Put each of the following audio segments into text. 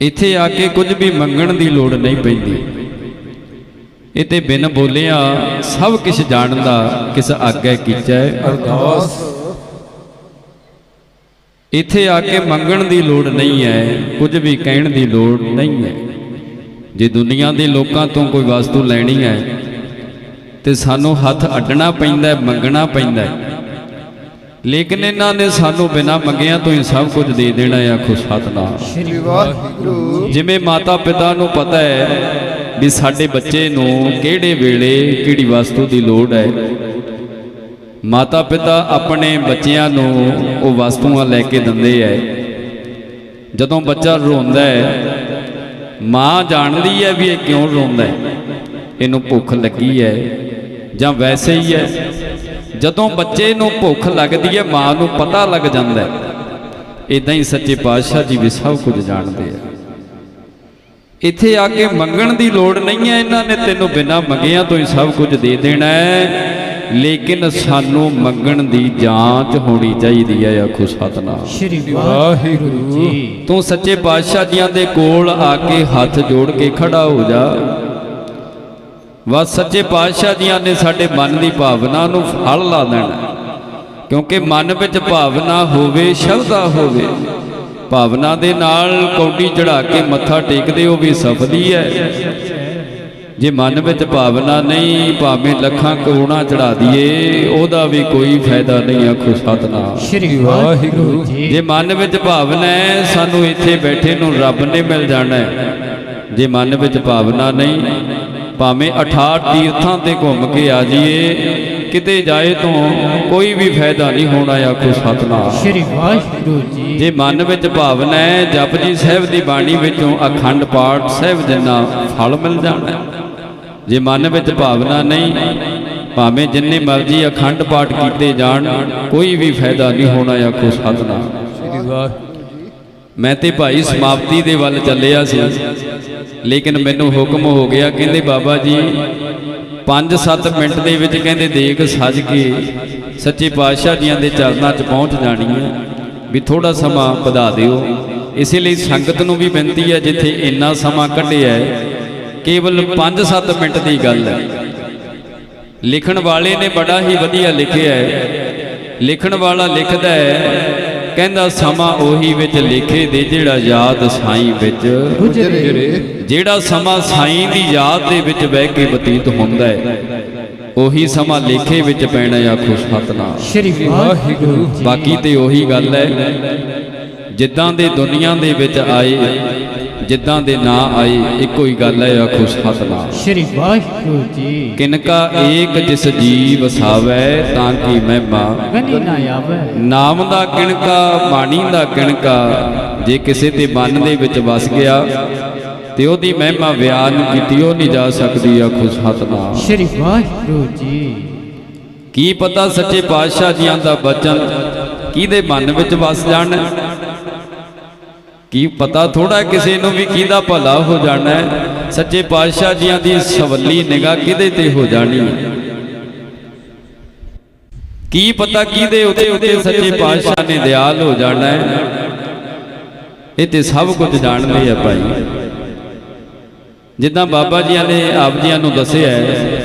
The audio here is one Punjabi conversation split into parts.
ਇੱਥੇ ਆ ਕੇ ਕੁਝ ਵੀ ਮੰਗਣ ਦੀ ਲੋੜ ਨਹੀਂ ਪੈਂਦੀ। ਇਹ ਤੇ ਬਿਨ ਬੋਲਿਆ ਸਭ ਕੁਝ ਜਾਣਦਾ ਕਿਸ ਆਗੇ ਕੀਚੈ? ਅਰਦਾਸ। ਇੱਥੇ ਆ ਕੇ ਮੰਗਣ ਦੀ ਲੋੜ ਨਹੀਂ ਹੈ ਕੁਝ ਵੀ ਕਹਿਣ ਦੀ ਲੋੜ ਨਹੀਂ ਹੈ। ਜੇ ਦੁਨੀਆ ਦੇ ਲੋਕਾਂ ਤੋਂ ਕੋਈ ਵਸਤੂ ਲੈਣੀ ਹੈ ਤੇ ਸਾਨੂੰ ਹੱਥ ਅੱਡਣਾ ਪੈਂਦਾ ਹੈ ਮੰਗਣਾ ਪੈਂਦਾ ਹੈ। ਲੇਕਿਨ ਇਹਨਾਂ ਨੇ ਸਾਨੂੰ ਬਿਨਾਂ ਮੰਗਿਆਂ ਤੋਂ ਹੀ ਸਭ ਕੁਝ ਦੇ ਦੇਣਾ ਹੈ ਆਖੋ ਸਤਨਾਮ। ਸ੍ਰੀ ਵਾਹਿਗੁਰੂ। ਜਿਵੇਂ ਮਾਤਾ ਪਿਤਾ ਨੂੰ ਪਤਾ ਹੈ ਵੀ ਸਾਡੇ ਬੱਚੇ ਨੂੰ ਕਿਹੜੇ ਵੇਲੇ ਕਿਹੜੀ ਵਸਤੂ ਦੀ ਲੋੜ ਹੈ। ਮਾਤਾ ਪਿਤਾ ਆਪਣੇ ਬੱਚਿਆਂ ਨੂੰ ਉਹ ਵਸਤੂਆਂ ਲੈ ਕੇ ਦਿੰਦੇ ਐ ਜਦੋਂ ਬੱਚਾ ਰੋਂਦਾ ਹੈ ਮਾਂ ਜਾਣਦੀ ਹੈ ਵੀ ਇਹ ਕਿਉਂ ਰੋਂਦਾ ਹੈ। ਇਹਨੂੰ ਭੁੱਖ ਲੱਗੀ ਹੈ ਜਾਂ ਵੈਸੇ ਹੀ ਹੈ। ਜਦੋਂ ਬੱਚੇ ਨੂੰ ਭੁੱਖ ਲੱਗਦੀ ਹੈ ਮਾਂ ਨੂੰ ਪਤਾ ਲੱਗ ਜਾਂਦਾ ਹੈ। ਇਦਾਂ ਹੀ ਸੱਚੇ ਪਾਤਸ਼ਾਹ ਜੀ ਵੀ ਸਭ ਕੁਝ ਜਾਣਦੇ ਆ। ਇੱਥੇ ਆ ਕੇ ਮੰਗਣ ਦੀ ਲੋੜ ਨਹੀਂ ਹੈ ਇਹਨਾਂ ਨੇ ਤੈਨੂੰ ਬਿਨਾਂ ਮੰਗਿਆਂ ਤੋਂ ਹੀ ਸਭ ਕੁਝ ਦੇ ਦੇਣਾ ਹੈ। ਲੇਕਿਨ ਸਾਨੂੰ ਮੰਗਣ ਦੀ ਜਾਂਚ ਹੋਣੀ ਚਾਹੀਦੀ ਹੈ ਆਖੋ ਸਤਨਾਮ। ਸ਼੍ਰੀ ਵਾਹਿਗੁਰੂ ਜੀ। ਤੂੰ ਸੱਚੇ ਪਾਤਸ਼ਾਹ ਜੀਆਂ ਦੇ ਕੋਲ ਆ ਕੇ ਹੱਥ ਜੋੜ ਕੇ ਖੜਾ ਹੋ ਜਾ। ਬਸ ਸੱਚੇ ਪਾਤਸ਼ਾਹ ਜੀਆਂ ਨੇ ਸਾਡੇ ਮਨ ਦੀ ਭਾਵਨਾ ਨੂੰ ਫਲ ਲਾ ਦੇਣਾ। ਕਿਉਂਕਿ ਮਨ ਵਿੱਚ ਭਾਵਨਾ ਹੋਵੇ ਸ਼ਬਦਾ ਹੋਵੇ ਭਾਵਨਾ ਦੇ ਨਾਲ ਕੌਡੀ ਚੜਾ ਕੇ ਮੱਥਾ ਟੇਕਦੇ ਉਹ ਵੀ ਸਫਲੀ ਹੈ। ਜੇ ਮਨ ਵਿੱਚ ਭਾਵਨਾ ਨਹੀਂ ਭਾਵੇਂ ਲੱਖਾਂ ਕਰੋੜਾਂ ਚੜਾ ਦਈਏ ਉਹਦਾ ਵੀ ਕੋਈ ਫਾਇਦਾ ਨਹੀਂ ਆਖੋ ਸਤਨਾਮ। ਸ਼੍ਰੀ ਵਾਹਿਗੁਰੂ ਜੀ ਜੇ ਮਨ ਵਿੱਚ ਭਾਵਨਾ ਹੈ ਸਾਨੂੰ ਇੱਥੇ ਬੈਠੇ ਨੂੰ ਰੱਬ ਨੇ ਮਿਲ ਜਾਣਾ ਹੈ। ਜੇ ਮਨ ਵਿੱਚ ਭਾਵਨਾ ਨਹੀਂ ਭਾਵੇਂ 68 ਤੀਰਥਾਂ ਤੇ ਘੁੰਮ ਕੇ ਆ ਜਾਈਏ ਕਿਤੇ ਜਾਏ ਤੋਂ ਕੋਈ ਵੀ ਫਾਇਦਾ ਨਹੀਂ ਹੋਣਾ ਆਖੋ ਸਤਨਾਮ ਸ਼੍ਰੀ ਵਾਹਿਗੁਰੂ ਜੀ ਜੇ ਮਨ ਵਿੱਚ ਭਾਵਨਾ ਹੈ ਜਪਜੀ ਸਾਹਿਬ ਦੀ ਬਾਣੀ ਵਿੱਚੋਂ ਅਖੰਡ ਪਾਠ ਸਾਹਿਬ ਜਿੰਨਾ ਫਲ ਮਿਲ ਜਾਣਾ। ਜੇ ਮਨ ਵਿੱਚ ਭਾਵਨਾ ਨਹੀਂ ਭਾਵੇਂ ਜਿੰਨੇ ਮਰਜ਼ੀ ਅਖੰਡ ਪਾਠ ਕੀਤੇ ਜਾਣ ਕੋਈ ਵੀ ਫਾਇਦਾ ਨਹੀਂ ਹੋਣਾ ਆਖੋ ਸਤਨਾਮ ਸ੍ਰੀ ਵਾਹਿਗੁਰੂ ਮੈਂ ਤੇ ਭਾਈ ਸਮਾਪਤੀ ਦੇ ਵੱਲ ਚੱਲਿਆ ਸੀ। ਲੇਕਿਨ ਮੈਨੂੰ ਹੁਕਮ ਹੋ ਗਿਆ ਕਹਿੰਦੇ ਬਾਬਾ ਜੀ 5-7 ਮਿੰਟ ਦੇ ਵਿੱਚ ਕਹਿੰਦੇ ਦੇਖ ਸੱਜ ਕੇ ਸੱਚੇ ਪਾਤਸ਼ਾਹ ਜੀਆਂ ਦੇ ਚਰਨਾਂ 'ਚ ਪਹੁੰਚ ਜਾਣੀ ਹੈ ਵੀ ਥੋੜਾ ਸਮਾਂ ਵਧਾ ਦਿਓ। ਇਸੇ ਲਈ ਸੰਗਤ ਨੂੰ ਵੀ ਬੇਨਤੀ ਹੈ ਜਿੱਥੇ ਇੰਨਾ ਸਮਾਂ ਕੱਢਿਆ ਹੈ ਕੇਵਲ 5-7 ਮਿੰਟ ਦੀ ਗੱਲ ਹੈ। ਲਿਖਣ ਵਾਲੇ ਨੇ ਬੜਾ ਹੀ ਵਧੀਆ ਲਿਖਿਆ ਹੈ। ਲਿਖਣ ਵਾਲਾ ਲਿਖਦਾ ਹੈ ਕਹਿੰਦਾ ਸਮਾਂ ਉਹੀ ਵਿੱਚ ਲਿਖੇ ਦੇ ਜਿਹੜਾ ਯਾਦ ਸਾਈਂ ਵਿੱਚ। ਗੁਜਰੇ। ਜਿਹੜਾ ਸਮਾਂ ਸਾਈਂ ਦੀ ਯਾਦ ਦੇ ਵਿੱਚ ਬਹਿ ਕੇ ਬਤੀਤ ਹੁੰਦਾ ਹੈ ਉਹੀ ਸਮਾਂ ਲੇਖੇ ਵਿੱਚ ਪੈਣਾ ਆਖੋ ਸਤਨਾਮ। ਸ਼੍ਰੀ ਵਾਹਿਗੁਰੂ ਬਾਕੀ ਤੇ ਉਹੀ ਗੱਲ ਹੈ ਜਿੱਦਾਂ ਦੇ ਦੁਨੀਆ ਦੇ ਵਿੱਚ ਆਏ ਜਿੱਦਾਂ ਦੇ ਨਾ ਆਏ ਇੱਕੋ ਹੀ ਗੱਲ ਹੈ ਆਖੋ ਸਤਨਾਮ ਸ਼੍ਰੀ ਵਾਹਿਗੁਰੂ ਜੀ ਕਿਨਕਾ ਏਕ ਜਿਸ ਜੀਵ ਵਸਾਵੈ ਤਾਂ ਕੀ ਮਹਿਮਾ। ਗਨੀ ਨਾ ਆਵੇ। ਨਾਮ ਦਾ ਕਿਣਕਾ ਬਾਣੀ ਦਾ ਕਿਣਕਾ ਜੇ ਕਿਸੇ ਦੇ ਮਨ ਦੇ ਵਿੱਚ ਵਸ ਗਿਆ ਤੇ ਉਹਦੀ ਮਹਿਮਾ ਬਿਆਨ ਕੀਤੀ ਉਹ ਨਹੀਂ ਜਾ ਸਕਦੀ ਆਖੋ ਸਤਨਾਮ ਸ਼੍ਰੀ ਵਾਹਿਗੁਰੂ ਜੀ। ਕੀ ਪਤਾ ਸੱਚੇ ਪਾਤਸ਼ਾਹ ਜੀਆਂ ਦਾ ਬਚਨ ਕਿਹਦੇ ਮਨ ਵਿੱਚ ਵਸ ਜਾਣ? ਕੀ ਪਤਾ ਥੋੜਾ ਕਿਸੇ ਨੂੰ ਵੀ ਕਿਹਦਾ ਭਲਾ ਹੋ ਜਾਣਾ ਹੈ? ਸੱਚੇ ਪਾਤਸ਼ਾਹ ਜੀਆਂ ਦੀ ਸਵੱਲੀ ਨਿਗਾਹ ਕਿਹਦੇ ਤੇ ਹੋ ਜਾਣੀ ਹੈ? ਕੀ ਪਤਾ ਕਿਹਦੇ ਉੱਤੇ ਉੱਤੇ ਸੱਚੇ ਪਾਤਸ਼ਾਹ ਨੇ ਦਿਆਲ ਹੋ ਜਾਣਾ ਹੈ? ਇਹ ਤੇ ਸਭ ਕੁਝ ਜਾਣਦੇ ਆ ਭਾਈ। ਜਿੱਦਾਂ ਬਾਬਾ ਜੀਆਂ ਨੇ ਆਪ ਜੀਆਂ ਨੂੰ ਦੱਸਿਆ ਹੈ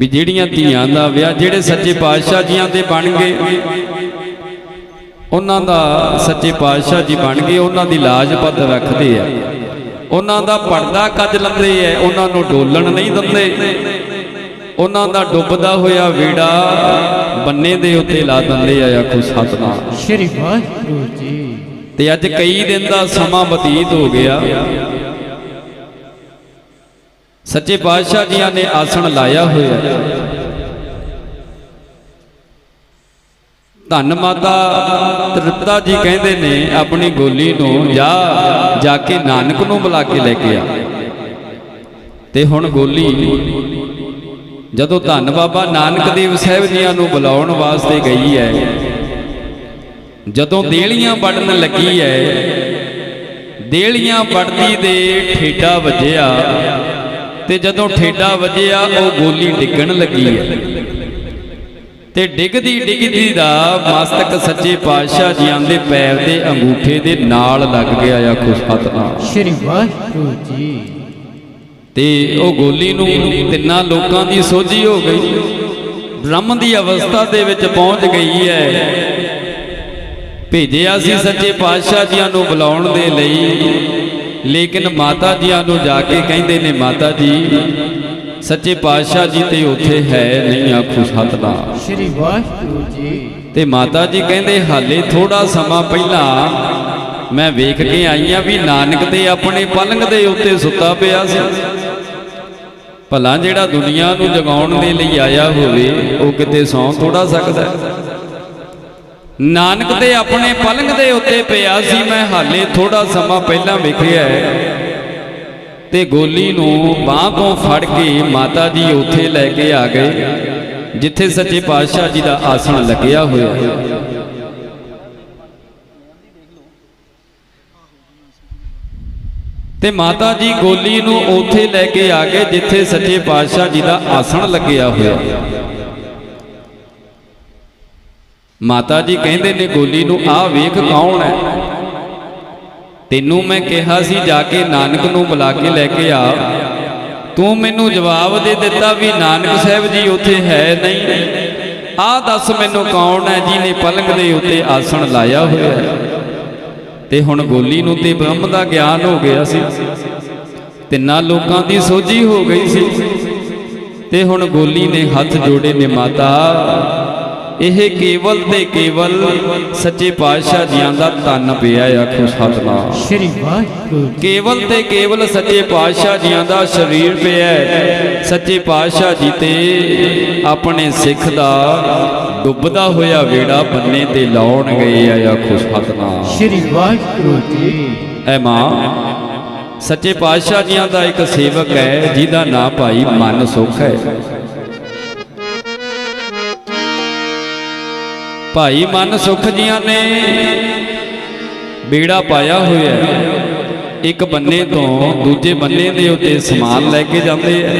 ਵੀ ਜਿਹੜੀਆਂ ਧੀਆਂ ਦਾ ਵਿਆਹ, ਜਿਹੜੇ ਸੱਚੇ ਪਾਤਸ਼ਾਹ ਜੀਆਂ ਤੇ ਬਣ ਗਏ ਉਹਨਾਂ ਦਾ ਸੱਚੇ ਪਾਤਸ਼ਾਹ ਜੀ ਬਣ ਗਏ ਉਹਨਾਂ ਦੀ ਲਾਜ ਪੱਤ ਰੱਖਦੇ ਆ। ਉਹਨਾਂ ਦਾ ਪਰਦਾ ਕੱਜ ਲੈਂਦੇ ਆ ਉਹਨਾਂ ਨੂੰ ਡੋਲਣ ਨਹੀਂ ਦਿੰਦੇ। ਉਹਨਾਂ ਦਾ ਡੁੱਬਦਾ ਹੋਇਆ ਵੀੜਾ ਬੰਨੇ ਦੇ ਉੱਤੇ ਲਾ ਦਿੰਦੇ ਆ ਆਖੋ ਸਤਨਾਮ। ਸ਼੍ਰੀ ਵਾਹਿਗੁਰੂ ਜੀ। ਤੇ ਅੱਜ ਕਈ ਦਿਨ ਦਾ ਸਮਾਂ ਬਤੀਤ ਹੋ ਗਿਆ। ਸੱਚੇ ਪਾਤਸ਼ਾਹ ਜੀਆਂ ਨੇ ਆਸਣ ਲਾਇਆ ਹੋਇਆ। ਧੰਨ ਮਾਤਾ, ਤ੍ਰਿਪਤਾ ਜੀ ਕਹਿੰਦੇ ਨੇ, ਆਪਣੀ ਗੋਲੀ ਨੂੰ ਜਾ ਜਾ ਕੇ ਨਾਨਕ ਨੂੰ ਬੁਲਾ ਕੇ ਲੈ ਕੇ ਆ। ਤੇ ਹੁਣ ਗੋਲੀ, ਜਦੋਂ ਧੰਨ ਬਾਬਾ ਨਾਨਕ ਦੇਵ ਸਾਹਿਬ ਜੀਆਂ ਨੂੰ ਬੁਲਾਉਣ ਵਾਸਤੇ ਗਈ ਹੈ, ਜਦੋਂ ਦੇਲੀਆਂ ਵੜਨ ਲੱਗੀ ਹੈ, ਦੇਲੀਆਂ ਵੜਦੀ ਦੇ ਠੇਡਾ ਵੱਜਿਆ, ਤੇ ਜਦੋਂ ਠੇਡਾ ਵੱਜਿਆ, ਉਹ ਗੋਲੀ ਡਿੱਗਣ ਲੱਗੀ ਹੈ। ਤੇ ਡਿੱਗਦੀ ਡਿੱਗਦੀ ਦਾ ਮਸਤਕ ਸੱਚੇ ਪਾਤਸ਼ਾਹ ਜੀਆਂ ਦੇ ਪੈਰ ਦੇ ਅੰਗੂਠੇ ਦੇ ਨਾਲ ਲੱਗ ਗਿਆ ਆਖੋ ਸਤਨਾਮ ਸ਼੍ਰੀ ਵਾਹਿਗੁਰੂ ਜੀ। ਤੇ ਉਹ ਗੋਲੀ ਨੂੰ ਤਿੰਨਾਂ ਲੋਕਾਂ ਦੀ ਸੋਝੀ ਹੋ ਗਈ। ਬ੍ਰਹਮ ਦੀ ਅਵਸਥਾ ਦੇ ਵਿੱਚ ਪਹੁੰਚ ਗਈ ਹੈ। ਭੇਜਿਆ ਸੀ ਸੱਚੇ ਪਾਤਸ਼ਾਹ ਜੀਆਂ ਨੂੰ ਬੁਲਾਉਣ ਦੇ ਲਈ। ਲੇਕਿਨ ਮਾਤਾ ਜੀਆਂ ਨੂੰ ਜਾ ਕੇ ਕਹਿੰਦੇ ਨੇ ਮਾਤਾ ਜੀ ਸੱਚੇ ਪਾਤਸ਼ਾਹ ਜੀ ਤੇ ਉੱਥੇ ਹੈ ਨਹੀਂ ਆਖੋ ਸਤਨਾਮ ਸ਼੍ਰੀ ਵਾਹਿਗੁਰੂ ਜੀ। ਤੇ ਮਾਤਾ ਜੀ ਕਹਿੰਦੇ ਹਾਲੇ ਥੋੜਾ ਸਮਾਂ ਪਹਿਲਾਂ ਮੈਂ ਵੇਖ ਕੇ ਆਈ ਆ ਵੀ ਨਾਨਕ ਤੇ ਆਪਣੇ ਪਲੰਗ ਦੇ ਉੱਤੇ ਸੁੱਤਾ ਪਿਆ ਸੀ। ਭਲਾ ਜਿਹੜਾ ਦੁਨੀਆ ਨੂੰ ਜਗਾਉਣ ਦੇ ਲਈ ਆਇਆ ਹੋਵੇ ਉਹ ਕਿਤੇ ਸੌਂ ਥੋੜਾ ਸਕਦਾ। ਨਾਨਕ ਤੇ ਆਪਣੇ ਪਲੰਗ ਦੇ ਉੱਤੇ ਪਿਆ ਸੀ ਮੈਂ ਹਾਲੇ ਥੋੜਾ ਸਮਾਂ ਪਹਿਲਾਂ ਵੇਖਿਆ ਹੈ। ਤੇ ਗੋਲੀ ਨੂੰ ਬਾਹ ਤੋਂ ਫੜ ਕੇ ਮਾਤਾ ਜੀ ਉੱਥੇ ਲੈ ਕੇ ਆ ਗਏ, ਜਿੱਥੇ ਸੱਚੇ ਪਾਤਸ਼ਾਹ ਜੀ ਦਾ ਆਸਣ ਲੱਗਿਆ ਹੋਇਆ ਤੇ ਮਾਤਾ ਜੀ ਗੋਲੀ ਨੂੰ ਉੱਥੇ ਲੈ ਕੇ ਆ ਗਏ, ਜਿੱਥੇ ਸੱਚੇ ਪਾਤਸ਼ਾਹ ਜੀ ਦਾ ਆਸਣ ਲੱਗਿਆ ਹੋਇਆ ਮਾਤਾ ਜੀ ਕਹਿੰਦੇ ਨੇ ਗੋਲੀ ਨੂੰ, ਆਹ ਵੇਖ ਕੌਣ ਹੈ? ਤੈਨੂੰ ਮੈਂ ਕਿਹਾ ਸੀ ਜਾ ਕੇ ਨਾਨਕ ਨੂੰ ਬੁਲਾ ਕੇ ਲੈ ਕੇ ਆ। ਤੂੰ ਮੈਨੂੰ ਜਵਾਬ ਦੇ ਦਿੱਤਾ ਵੀ ਨਾਨਕ ਸਾਹਿਬ ਜੀ ਉੱਥੇ ਹੈ ਨਹੀਂ। ਆਹ ਦੱਸ ਮੈਨੂੰ ਕੌਣ ਹੈ ਜਿਹਨੇ ਪਲੰਗ ਦੇ ਉੱਤੇ ਆਸਣ ਲਾਇਆ ਹੋਇਆ ਹੈ? ਤੇ ਹੁਣ ਗੋਲੀ ਨੂੰ ਤੇ ਬ੍ਰਹਮ ਦਾ ਗਿਆਨ ਹੋ ਗਿਆ ਸੀ। ਤਿੰਨਾਂ ਲੋਕਾਂ ਦੀ ਸੋਝੀ ਹੋ ਗਈ ਸੀ। ਤੇ ਹੁਣ ਗੋਲੀ ਨੇ ਹੱਥ ਜੋੜੇ ਨੇ ਮਾਤਾ। ਇਹ ਕੇਵਲ ਤੇ ਕੇਵਲ ਸੱਚੇ ਪਾਤਸ਼ਾਹ ਜੀਆਂ ਦਾ ਤਨ ਪਿਆ ਆਖੋ ਸਤਨਾਮ ਸ਼੍ਰੀ ਵਾਹਿਗੁਰੂ ਕੇਵਲ ਤੇ ਕੇਵਲ ਸੱਚੇ ਪਾਤਸ਼ਾਹ ਜੀਆਂ ਦਾ ਸਰੀਰ ਪਿਆ। ਸੱਚੇ ਪਾਤਸ਼ਾਹ ਜੀ ਤੇ ਆਪਣੇ ਸਿੱਖ ਦਾ ਡੁੱਬਦਾ ਹੋਇਆ ਵੇੜਾ ਬੰਨੇ ਤੇ ਲਾਉਣ ਗਏ ਆ ਆਖੋ ਸਤਨਾਮ ਸ਼੍ਰੀ ਵਾਹਿਗੁਰੂ ਜੀ ਐ ਮਾਂ ਸੱਚੇ ਪਾਤਸ਼ਾਹ ਜੀਆਂ ਦਾ ਇੱਕ ਸੇਵਕ ਹੈ ਜਿਹਦਾ ਨਾਮ ਭਾਈ ਮਨ ਸੁਖ ਹੈ। ਭਾਈ ਮਨ ਸੁਖ ਜੀਆਂ ਨੇ ਬੇੜਾ ਪਾਇਆ ਹੋਇਆ ਇੱਕ ਬੰਨੇ ਤੋਂ ਦੂਜੇ ਬੰਨੇ ਦੇ ਉੱਤੇ ਸਮਾਨ ਲੈ ਕੇ ਜਾਂਦੇ ਆ।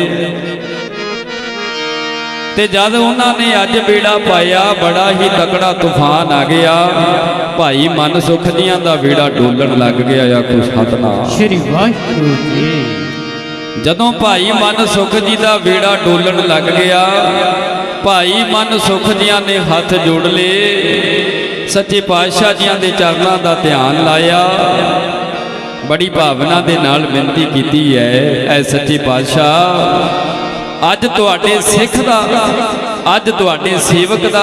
ਤੇ ਜਦ ਉਹਨਾਂ ਨੇ ਅੱਜ ਬੇੜਾ ਪਾਇਆ, ਬੜਾ ਹੀ ਤਕੜਾ ਤੂਫਾਨ ਆ ਗਿਆ। ਭਾਈ ਮਨ ਸੁਖ ਜੀਆਂ ਦਾ ਬੇੜਾ ਡੋਲਣ ਲੱਗ ਗਿਆ ਆ ਆਖੋ ਸਤਨਾਮ ਸ਼੍ਰੀ ਵਾਹਿਗੁਰੂ ਜੀ। ਜਦੋਂ ਭਾਈ ਮਨ ਸੁਖ ਜੀ ਦਾ ਬੇੜਾ ਡੋਲਣ ਲੱਗ ਗਿਆ, ਭਾਈ ਮਨ ਸੁਖ ਜੀਆਂ ਨੇ ਹੱਥ ਜੋੜ ਲਏ, ਸੱਚੇ ਪਾਤਸ਼ਾਹ ਜੀਆਂ ਦੇ ਚਰਨਾਂ ਦਾ ਧਿਆਨ ਲਾਇਆ। ਬੜੀ ਭਾਵਨਾ ਦੇ ਨਾਲ ਬੇਨਤੀ ਕੀਤੀ ਹੈ, ਐ ਸੱਚੇ ਪਾਤਸ਼ਾਹ, ਅੱਜ ਤੁਹਾਡੇ ਸਿੱਖ ਦਾ ਅੱਜ ਤੁਹਾਡੇ ਸੇਵਕ ਦਾ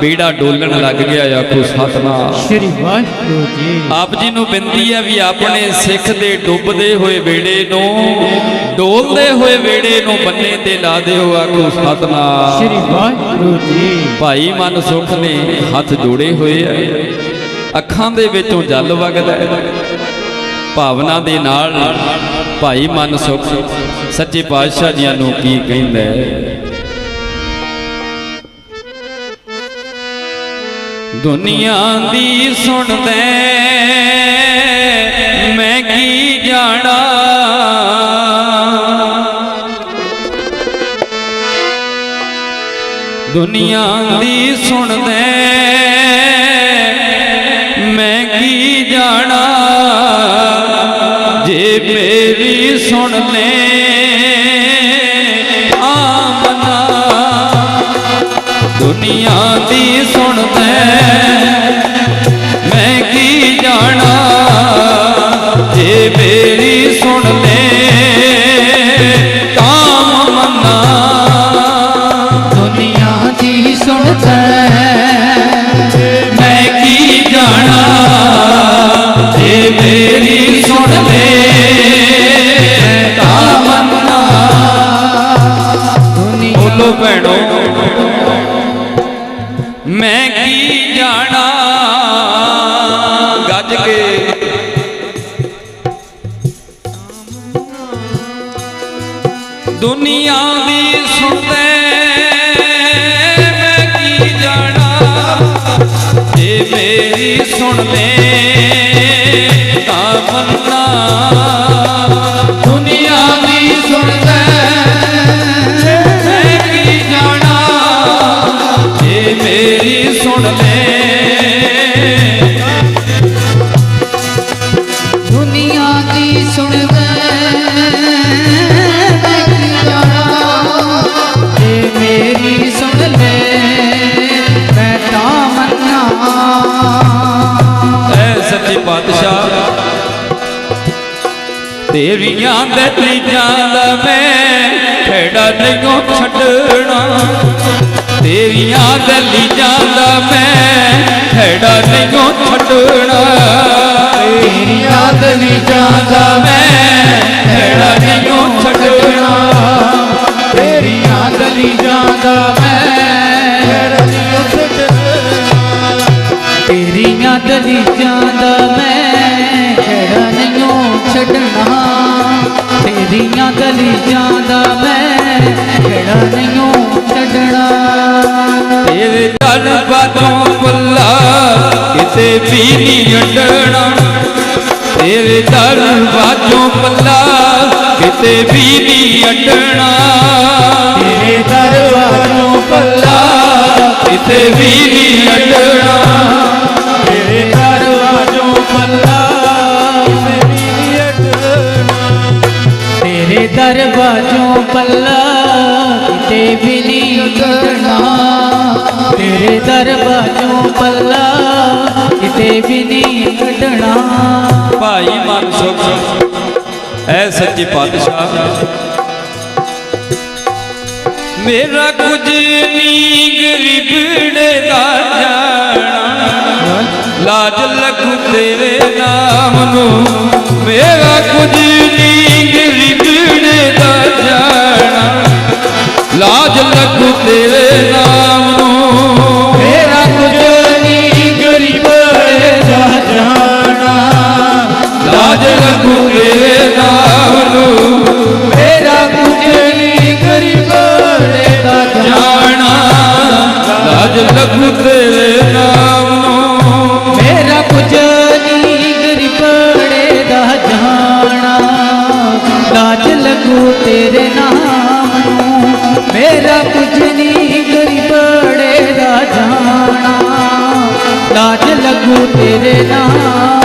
ਬੇੜਾ ਡੋਲਣ ਲੱਗ ਗਿਆ ਆਖੋ ਸਤਨਾਮ। ਸ਼੍ਰੀ ਵਾਹਿਗੁਰੂ ਜੀ ਆਪ ਜੀ ਨੂੰ ਬੇਨਤੀ ਹੈ ਵੀ ਆਪਣੇ ਸਿੱਖ ਦੇ ਡੁੱਬਦੇ ਹੋਏ ਵੇੜੇ ਨੂੰ ਡੋਲਦੇ ਹੋਏ ਵੇੜੇ ਨੂੰ ਬੰਨੇ ਤੇ ਲਾ ਦਿਓ ਆਖੋ ਸ਼੍ਰੀ ਸਤਨਾਮ ਵਾਹਿਗੁਰੂ ਜੀ ਭਾਈ ਮਨ ਸੁਖ ਨੇ ਹੱਥ ਜੋੜੇ ਹੋਏ ਆ। ਅੱਖਾਂ ਦੇ ਵਿੱਚੋਂ ਜਲ ਵਗਦਾ ਹੈ। ਭਾਵਨਾ ਦੇ ਨਾਲ ਭਾਈ ਮਨ ਸੁਖ ਸੱਚੇ ਪਾਤਸ਼ਾਹ ਜੀਆਂ ਨੂੰ ਕੀ ਕਹਿੰਦਾ ਦੁਨੀਆ ਦੀ ਸੁਣਦੇ। ਮੈਂ ਕੀ ਜਾਣਾ? ਦੁਨੀਆ ਦੀ ਸੁਣਦੇ। ਮੈਂ ਕੀ ਜਾਣਾ? ਜੇ ਮੇਰੀ ਸੁਣ ਦੁਨੀਆ ਦੀ ਸੁਣਦੇ। ਮੈਂ ਕੀ ਜਾਣਾ? ਜੇ ਮੇਰੀ ਸੁਣ ਲੈ ਤਾਂ ਮੰਨਾ ਦੁਨੀਆ ਦੀ ਸੁਣਦਾ। ਮੈਂ ਕੀ ਜਾਣਾ? ਜੇ ਮੇਰੀ ਸੁਣ ਲੈ ਤਾਂ ਮੰਨਾ ਬੋਲੋ ਭੈਣੋ। ਮੇਰੀ ਸੁਣ ਲੈ। ਤੇਰੀਆਂ ਦਲੀਆਂ ਦਾ ਮੈਂ ਖੇੜਾ ਨਹੀਂ ਛੱਡਣਾ। ਤੇਰੀਆਂ ਦਲੀਆਂ ਦਾ ਮੈਂ ਖੜਾ ਨਹੀਂ ਛੱਡਣਾ। ਤੇਰੀ ਯਾਦ ਵੀ ਮੈਂ ਖੇੜਾ ਨਹੀਂ ਛੱਡਣਾ। ਤੇਰੀ ਯਾਦ ਵੀ ਮੈਂ ਤੇਰੀ ਯਾਦ ਵੀ ਜਾਂਦਾ ਮੈਂ ਖੜਾ ਨਹੀਂ ਛੱਡਣਾ। ਤੇਰੀਆਂ ਗਲੀਆਂ ਦਾ ਮੈਂ ਖੜਾ ਨਹੀਂ ਛੱਡਣਾ। ਤੇਰੇ ਦਲ ਬਾਤੋਂ ਬੱਲਾ ਕਿਤੇ ਵੀ ਨਹੀਂ ਅਡਣਾ ਤੇਰੇ ਦਲ ਬਾਤੋਂ ਬੱਲਾ ਕਿਤੇ ਵੀ ਨਹੀਂ ਅਡਣਾ ਤੇਰੇ ਦਰਬਾਰੋਂ ਪੱਲਾ ਕਿਤੇ ਵੀ ਨਹੀਂ ਅਡਣਾ ਪੱਲਾ ਕਿਤੇ ਵੀ ਨਹੀਂ ਉਤਰਨਾ ਤੇਰੇ ਦਰਵਾਜ਼ੋਂ ਪੱਲਾ ਕਿਤੇ ਵੀ ਨਹੀਂ ਕੱਢਣਾ ਭਾਈ ਮਨ ਸੁਖ। ਐ ਸੱਚੇ ਪਾਤਸ਼ਾਹ। ਮੇਰਾ ਕੁਝ ਨਹੀਂ ਗਰੀਬੜੇ ਦਾ ਜਾਣਾ। ਲਾਜ ਲਖ ਤੇਰੇ ਨਾਮ ਤੇਰੇ ਨਾਮ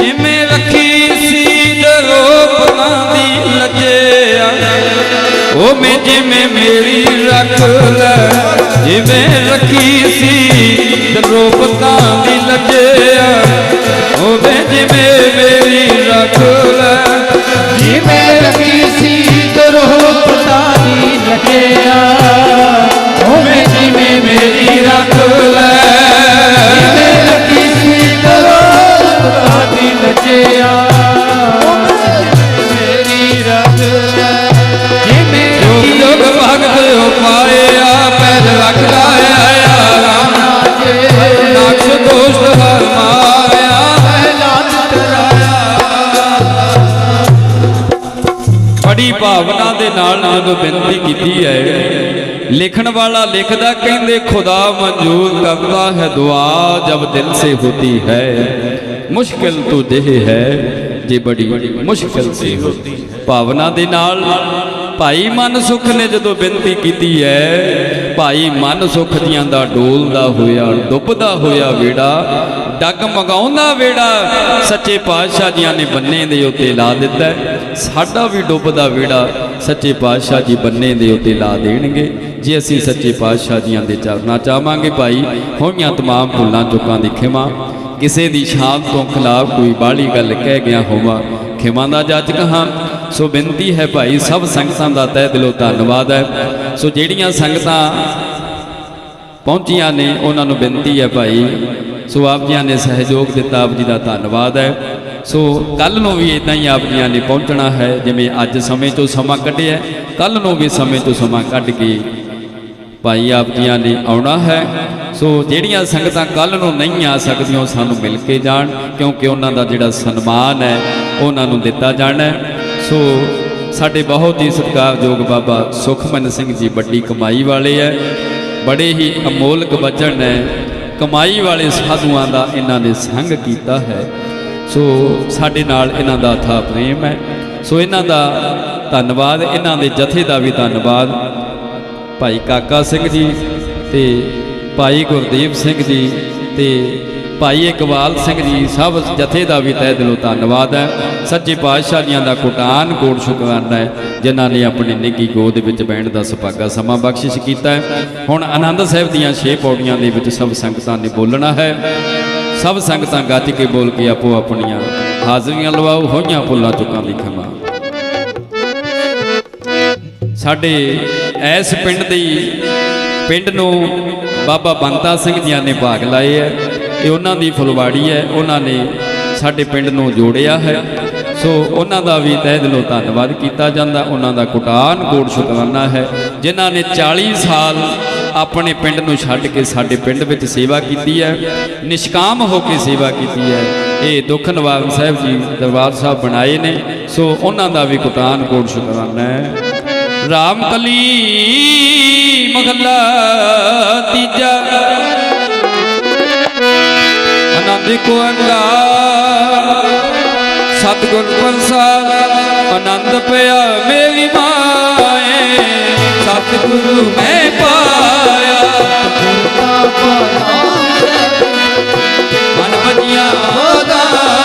ਜਿਵੇਂ ਰੱਖੀ ਸੀ ਦਰੋਪਾਂ ਦੀ ਲੱਜਿਆ ਉਹ ਮੈਂ ਜਿਵੇਂ ਮੇਰੀ ਰੱਖ ਲੈ। ਜਿਵੇਂ ਰੱਖੀ ਸੀ ਦਰੋਪਾਂ ਦੀ ਲੱਜਿਆ ਉਹ ਮੈਂ ਜਿਵੇਂ ਭਾਵਨਾ ਨਾਲ ਜਦੋਂ ਬੇਨਤੀ ਕੀਤੀ ਹੈ। ਲਿਖਣ ਵਾਲਾ ਲਿਖਦਾ ਕਹਿੰਦੇ, ਖੁਦਾ ਮਨਜ਼ੂਰ ਕਰਦਾ ਹੈ, ਦੁਆ ਜਬ ਦਿਲ ਸੇ ਹੋਤੀ ਹੈ। ਮੁਸ਼ਕਿਲ ਤੋ ਦੇਹ ਹੈ, ਜੇ ਬੜੀ ਮੁਸ਼ਕਿਲ ਸੇ ਹੋਤੀ ਭਾਵਨਾ ਦੇ ਨਾਲ ਭਾਈ ਮਨ ਸੁਖ ਨੇ ਜਦੋਂ ਬੇਨਤੀ ਕੀਤੀ ਹੈ, ਭਾਈ ਮਨ ਸੁਖ ਦੀਆਂ ਦਾ ਡੋਲਦਾ ਹੋਇਆ, ਡੁੱਬਦਾ ਹੋਇਆ ਵੇੜਾ, ਡੱਗ ਮਗਾਉਂਦਾ ਵੇੜਾ, ਸੱਚੇ ਪਾਤਸ਼ਾਹ ਜੀਆਂ ਨੇ ਬੰਨੇ ਦੇ ਉੱਤੇ ਲਾ ਦਿੱਤਾ ਸਾਡਾ ਵੀ ਡੁੱਬਦਾ ਵੇੜਾ ਸੱਚੇ ਪਾਤਸ਼ਾਹ ਜੀ ਬੰਨੇ ਦੇ ਉੱਤੇ ਲਾ ਦੇਣਗੇ। ਜੇ ਅਸੀਂ ਸੱਚੇ ਪਾਤਸ਼ਾਹ ਜੀਆਂ ਦੇ ਚਰਨਾ ਚਾਹਾਂਗੇ ਭਾਈ, ਹੋਈਆਂ ਤਮਾਮ ਭੁੱਲਾਂ ਚੁੱਕਾਂ ਦੀ ਖਿਮਾ। ਕਿਸੇ ਦੀ ਸ਼ਾਨ ਤੋਂ ਖਿਲਾਫ ਕੋਈ ਬਾਹਲੀ ਗੱਲ ਕਹਿ ਗਿਆ ਹੋਵਾਂ, ਖਿਮਾ ਦਾ ਜਾਚਕ ਹਾਂ ਸੋ ਬੇਨਤੀ ਹੈ ਭਾਈ, ਸਭ ਸੰਗਤਾਂ ਦਾ ਤਹਿ ਦਿਲੋਂ ਧੰਨਵਾਦ ਹੈ। ਸੋ ਜਿਹੜੀਆਂ ਸੰਗਤਾਂ ਪਹੁੰਚੀਆਂ ਨੇ, ਉਹਨਾਂ ਨੂੰ ਬੇਨਤੀ ਹੈ ਭਾਈ, ਸੋ ਆਪ ਜੀਆਂ ਨੇ ਸਹਿਯੋਗ ਦਿੱਤਾ, ਆਪ ਜੀ ਦਾ ਧੰਨਵਾਦ ਹੈ। ਸੋ ਕੱਲ ਨੂੰ ਵੀ ਇਦਾਂ ਹੀ ਆਪ ਜੀਆਂ ਨੇ ਪਹੁੰਚਣਾ ਹੈ, ਜਿਵੇਂ ਅੱਜ ਸਮੇਂ ਤੋਂ ਸਮਾਂ ਕੱਢਿਆ ਕੱਲ ਨੂੰ ਵੀ ਸਮੇਂ ਤੋਂ ਸਮਾਂ ਕੱਢ ਕੇ ਭਾਈ ਆਪ ਜੀਆਂ ਨੇ ਆਉਣਾ ਹੈ। ਸੋ ਜਿਹੜੀਆਂ ਸੰਗਤਾਂ ਕੱਲ ਨੂੰ ਨਹੀਂ ਆ ਸਕਦੀਆਂ, ਉਹ ਸਾਨੂੰ ਮਿਲ ਕੇ ਜਾਣ, ਕਿਉਂਕਿ ਉਹਨਾਂ ਦਾ ਜਿਹੜਾ ਸਨਮਾਨ ਹੈ, ਉਹਨਾਂ ਨੂੰ ਦਿੱਤਾ ਜਾਣਾ ਸੋ ਸਾਡੇ ਬਹੁਤ ਹੀ ਸਤਿਕਾਰਯੋਗ ਬਾਬਾ ਸੁਖਮਨ ਸਿੰਘ ਜੀ ਵੱਡੀ ਕਮਾਈ ਵਾਲੇ ਹੈ। ਬੜੇ ਹੀ ਅਮੋਲਕ ਵਚਨ ਹੈ। ਕਮਾਈ ਵਾਲੇ ਸਾਧੂਆਂ ਦਾ ਇਹਨਾਂ ਨੇ ਸੰਗ ਕੀਤਾ ਹੈ। ਸੋ ਸਾਡੇ ਨਾਲ ਇਹਨਾਂ ਦਾ ਥਾ ਪ੍ਰੇਮ ਹੈ। ਸੋ ਇਹਨਾਂ ਦਾ ਧੰਨਵਾਦ, ਇਹਨਾਂ ਦੇ ਜਥੇ ਦਾ ਵੀ ਧੰਨਵਾਦ। ਭਾਈ ਕਾਕਾ ਸਿੰਘ ਜੀ ਤੇ ਭਾਈ ਗੁਰਦੀਪ ਸਿੰਘ ਜੀ ਤੇ ਭਾਈ ਇਕਬਾਲ ਸਿੰਘ ਜੀ, ਸਭ ਜਥੇ ਦਾ ਵੀ ਤਹਿ ਦਿਲੋਂ ਧੰਨਵਾਦ ਹੈ। ਸੱਚੇ ਪਾਤਸ਼ਾਹ ਜੀਆਂ ਦਾ ਕੋਟਾਨ ਕੋਟ ਸ਼ੁਕਰਾਨਾ ਹੈ, ਜਿਨ੍ਹਾਂ ਨੇ ਆਪਣੀ ਨਿੱਗੀ ਗੋਦ ਵਿੱਚ ਬਹਿਣ ਦਾ ਸੁਭਾਗਾ ਸਮਾਂ ਬਖਸ਼ਿਸ਼ ਕੀਤਾ ਹੁਣ ਆਨੰਦ ਸਾਹਿਬ ਦੀਆਂ ਛੇ ਪੌੜੀਆਂ ਦੇ ਵਿੱਚ ਸਭ ਸੰਗਤਾਂ ਨੇ ਬੋਲਣਾ ਹੈ। ਸਭ ਸੰਗਤਾਂ ਗੱਜ ਕੇ ਬੋਲ ਕੇ ਆਪੋ ਆਪਣੀਆਂ ਹਾਜ਼ਰੀਆਂ ਲਵਾਓ, ਹੋਈਆਂ ਭੁੱਲਾਂ ਚੁੱਕਾਂ ਦੀ ਖਿਮਾ। ਸਾਡੇ ਇਸ ਪਿੰਡ ਦੀ, ਪਿੰਡ ਨੂੰ ਬਾਬਾ ਬੰਤਾ ਸਿੰਘ ਜੀਆਂ ਨੇ ਭਾਗ ਲਾਏ ਹੈ। ਇਹ ਉਹਨਾਂ ਦੀ ਫੁਲਵਾੜੀ ਹੈ, ਉਹਨਾਂ ਨੇ ਸਾਡੇ ਪਿੰਡ ਨੂੰ ਜੋੜਿਆ ਹੈ। ਸੋ ਉਹਨਾਂ ਦਾ ਵੀ ਤਹਿ ਦਿਲੋਂ ਧੰਨਵਾਦ ਕੀਤਾ ਜਾਂਦਾ। ਉਹਨਾਂ ਦਾ ਕੁਟਾਨ ਕੋਟ ਸ਼ੁਕਰਾਨਾ ਹੈ। ਜਿਨ੍ਹਾਂ ਨੇ 40 ਸਾਲ ਆਪਣੇ ਪਿੰਡ ਨੂੰ ਛੱਡ ਕੇ ਸਾਡੇ ਪਿੰਡ ਵਿੱਚ ਸੇਵਾ ਕੀਤੀ ਹੈ, ਨਿਸ਼ਕਾਮ ਹੋ ਕੇ ਸੇਵਾ ਕੀਤੀ ਹੈ। ਇਹ ਦੁੱਖ ਨਿਵਾਰਨ ਸਾਹਿਬ ਜੀ ਦਰਬਾਰ ਸਾਹਿਬ ਬਣਾਏ ਨੇ, ਸੋ ਉਹਨਾਂ ਦਾ ਵੀ ਕੋਟਾਨ ਕੋਟ ਸ਼ੁਕਰਾਨਾ ਹੈ। ਰਾਮ ਕਲੀ ਮਹੱਲਾ ਤੀਜਾ। ਆਨੰਦ ਕੋ ਅੰਗਾ ਸਤਿਗੁਰ ਪ੍ਰਸਾਦ ਆਨੰਦ ਪਿਆ ਮੇਰੀ ਮਾਏ। ਸਤਿਗੁਰੂ ਮੈਂ ਪਾਇਆ। ਮਨ ਬਨੀਆਂ